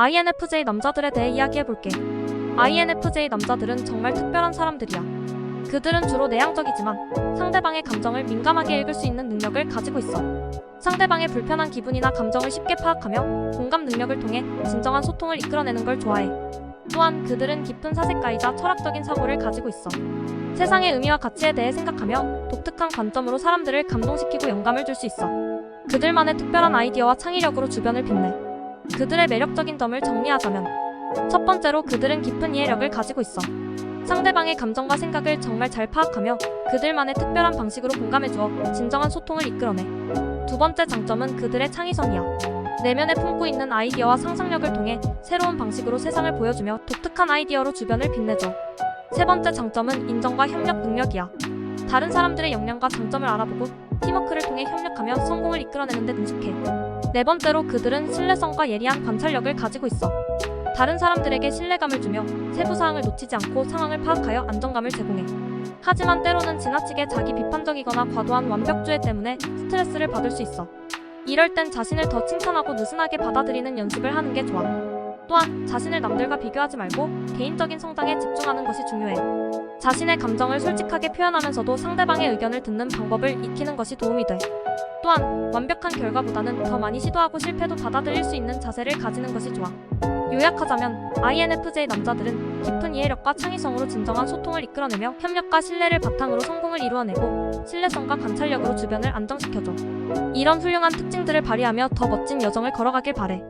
INFJ 남자들에 대해 이야기해볼게. INFJ 남자들은 정말 특별한 사람들이야. 그들은 주로 내향적이지만 상대방의 감정을 민감하게 읽을 수 있는 능력을 가지고 있어. 상대방의 불편한 기분이나 감정을 쉽게 파악하며 공감 능력을 통해 진정한 소통을 이끌어내는 걸 좋아해. 또한 그들은 깊은 사색가이자 철학적인 사고를 가지고 있어. 세상의 의미와 가치에 대해 생각하며 독특한 관점으로 사람들을 감동시키고 영감을 줄 수 있어. 그들만의 특별한 아이디어와 창의력으로 주변을 빛내. 그들의 매력적인 점을 정리하자면 첫 번째로 그들은 깊은 이해력을 가지고 있어. 상대방의 감정과 생각을 정말 잘 파악하며 그들만의 특별한 방식으로 공감해주어 진정한 소통을 이끌어내. 두 번째 장점은 그들의 창의성이야. 내면에 품고 있는 아이디어와 상상력을 통해 새로운 방식으로 세상을 보여주며 독특한 아이디어로 주변을 빛내줘. 세 번째 장점은 인정과 협력 능력이야. 다른 사람들의 역량과 장점을 알아보고 팀워크를 통해 협력하며 성공을 이끌어내는 데 능숙해. 네 번째로 그들은 신뢰성과 예리한 관찰력을 가지고 있어. 다른 사람들에게 신뢰감을 주며 세부 사항을 놓치지 않고 상황을 파악하여 안정감을 제공해. 하지만 때로는 지나치게 자기 비판적이거나 과도한 완벽주의 때문에 스트레스를 받을 수 있어. 이럴 땐 자신을 더 칭찬하고 느슨하게 받아들이는 연습을 하는 게 좋아. 또한 자신을 남들과 비교하지 말고 개인적인 성장에 집중하는 것이 중요해. 자신의 감정을 솔직하게 표현하면서도 상대방의 의견을 듣는 방법을 익히는 것이 도움이 돼. 또한 완벽한 결과보다는 더 많이 시도하고 실패도 받아들일 수 있는 자세를 가지는 것이 좋아. 요약하자면 INFJ 남자들은 깊은 이해력과 창의성으로 진정한 소통을 이끌어내며 협력과 신뢰를 바탕으로 성공을 이루어내고 신뢰성과 관찰력으로 주변을 안정시켜줘. 이런 훌륭한 특징들을 발휘하며 더 멋진 여정을 걸어가길 바래.